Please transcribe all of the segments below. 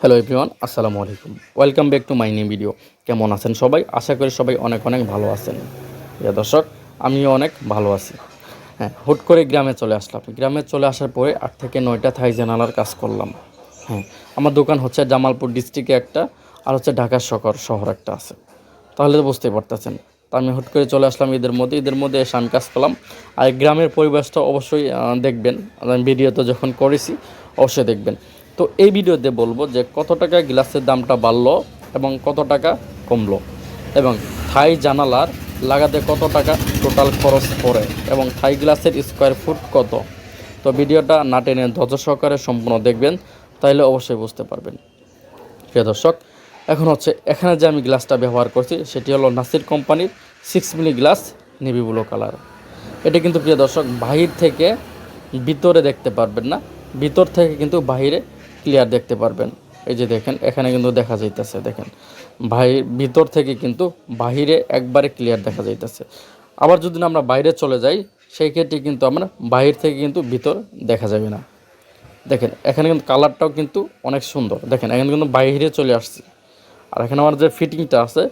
Hello everyone আসসালামু আলাইকুম। Welcome back to my new video কেমন আছেন সবাই? আশা করি সবাই অনেক অনেক ভালো আছেন। প্রিয় দর্শক, আমিও অনেক ভালো আছি। হ্যাঁ হুট করে গ্রামে চলে আসলাম। গ্রামে চলে আসার পরে আট থেকে নয়টা থাই জানালার কাজ করলাম। হ্যাঁ আমার দোকান হচ্ছে জামালপুর ডিস্ট্রিক্টে একটা, আর হচ্ছে ঢাকা শহর শহর একটা আছে। তাহলে তো বুঝতেই পারতেছেন। তা আমি হুট করে চলে আসলাম ঈদের মধ্যে। ঈদের মধ্যে এসে আমি কাজ করলাম। আর গ্রামের পরিবেশটা অবশ্যই দেখবেন। আমি ভিডিও তো যখন করেছি, অবশ্যই দেখবেন। তো এই ভিডিওতে বলব যে কত টাকা গ্লাসের দামটা বাড়লো এবং কত টাকা কমলো। এবং থাই জানালার লাগাতে কত টাকা টোটাল খরচ পড়ে এবং থাই গ্লাসের স্কোয়ার ফুট কত? তো ভিডিওটা না টেনে ধৈর্য সহকারে সম্পূর্ণ দেখবেন তাহলে অবশ্যই বুঝতে পারবেন। প্রিয় দর্শক, এখন হচ্ছে এখানে যে আমি গ্লাসটা ব্যবহার করছি, সেটি হলো নাসির কোম্পানির six milli glass navy blue colour এটা কিন্তু প্রিয় দর্শক, বাহির থেকে ভিতরে দেখতে পারবেন না। ভিতর থেকে কিন্তু বাহিরে ক্লিয়ার দেখতে পারবেন। এই যে দেখেন, এখানে কিন্তু দেখা যাইতেছে, দেখেন। বাহির ভিতর থেকে কিন্তু বাহিরে একবারে ক্লিয়ার দেখা যাইতেছে। আবার যদি আমরা বাইরে চলে যাই, সেই ক্ষেত্রে কিন্তু আমরা বাহির থেকে কিন্তু ভিতর দেখা যাবে না। দেখেন, এখানে কিন্তু কালারটাও কিন্তু অনেক সুন্দর। দেখেন, এখানে কিন্তু বাইরে চলে আসছে। আর এখানে আমার যে ফিটিংটা আছে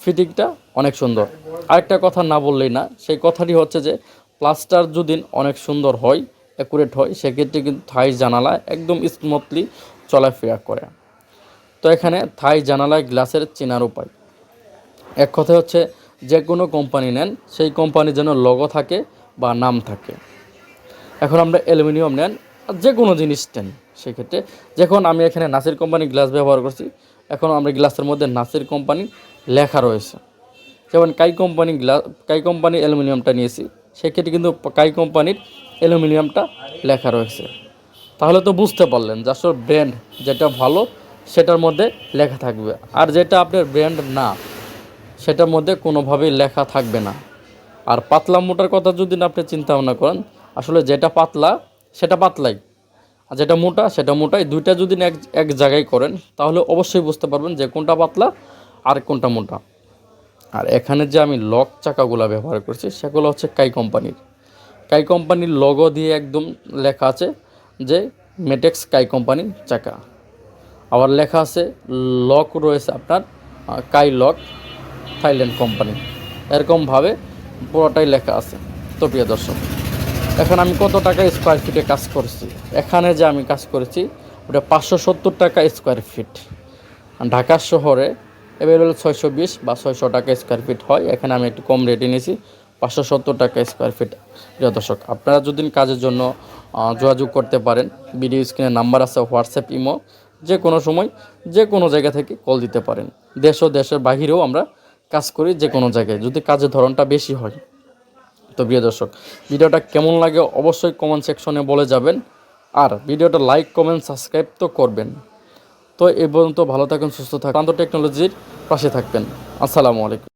ফিটিংটা অনেক সুন্দর। আরেকটা কথা না বললেই না, সেই কথাটি হচ্ছে যে প্লাস্টার যদি অনেক সুন্দর হয় অ্যাকুরেট হয়, সেক্ষেত্রে কিন্তু থাই জানালা একদম স্মুথলি চলাফেরা করে। তো এখানে থাই জানালায় গ্লাসের চেনার উপায়। এক কথা হচ্ছে, যে কোনো কোম্পানি নেন, সেই কোম্পানির যেন লগো থাকে বা নাম থাকে। এখন আমরা অ্যালুমিনিয়াম নেন, আর যে কোনো জিনিস নেন, সেক্ষেত্রে যখন আমি এখানে নাসির কোম্পানি গ্লাস ব্যবহার করছি, এখন আমরা গ্লাসের মধ্যে নাসির কোম্পানি লেখা রয়েছে। যেমন কাই কোম্পানি গ্লাস কাই কোম্পানি অ্যালুমিনিয়ামটা নিয়েছি, সেক্ষেত্রে কিন্তু কাই কোম্পানির অ্যালুমিনিয়ামটা লেখা রয়েছে। তাহলে তো বুঝতে পারলেন যে আসলে ব্র্যান্ড যেটা ভালো, সেটার মধ্যে লেখা থাকবে। আর যেটা আপনার ব্র্যান্ড না, সেটার মধ্যে কোনোভাবেই লেখা থাকবে না। আর পাতলা মোটার কথা যদি না আপনি চিন্তা ভাবনা করেন, আসলে যেটা পাতলা, সেটা পাতলাই। আর যেটা মোটা, সেটা মোটাই। দুইটা যদি এক এক জায়গায় করেন, তাহলে অবশ্যই বুঝতে পারবেন যে কোনটা পাতলা আর কোনটা মোটা। আর এখানে যে আমি লক চাকাগুলো ব্যবহার করছি, সেগুলো হচ্ছে কাই কোম্পানির। কাই কোম্পানির লগো দিয়ে একদম লেখা আছে যে মেটেক্স কাই কোম্পানির চাকা। আবার লেখা আছে লক রয়েছে আপনার কাই লক থাইল্যান্ড কোম্পানি এরকমভাবে পুরোটাই লেখা আছে। তো প্রিয় দর্শক, এখন আমি কত টাকা স্কোয়ার ফিটে কাজ করছি? এখানে যে আমি কাজ করেছি, ওটা পাঁচশো সত্তর টাকা স্কোয়ার ফিট ঢাকা শহরে অ্যাভেলেবল ছয়শো বিশ বা ছয়শো টাকা স্কোয়ার ফিট হয়। এখানে আমি একটু কম রেটে নিয়েছি। পাঁচশো সত্তর টাকা স্কোয়ার ফিট প্রিয় দর্শক। আপনারা যদি কাজের জন্য যোগাযোগ করতে পারেন ভিডিও স্ক্রিনে নাম্বার আছে হোয়াটসঅ্যাপ ইমো যে কোনো সময় যে কোনো জায়গা থেকে কল দিতে পারেন। দেশ ও দেশের বাহিরেও আমরা কাজ করি যে কোনো জায়গায়, যদি কাজের ধরনটা বেশি হয়। তো প্রিয় দর্শক, ভিডিওটা কেমন লাগে অবশ্যই কমেন্ট সেকশনে বলে যাবেন। আর ভিডিওটা লাইক কমেন্ট সাবস্ক্রাইব তো করবেন। তো এই পর্যন্ত ভালো থাকুন, সুস্থ থাকুন টেকনোলজির পাশে থাকবেন। আসসালামু আলাইকুম।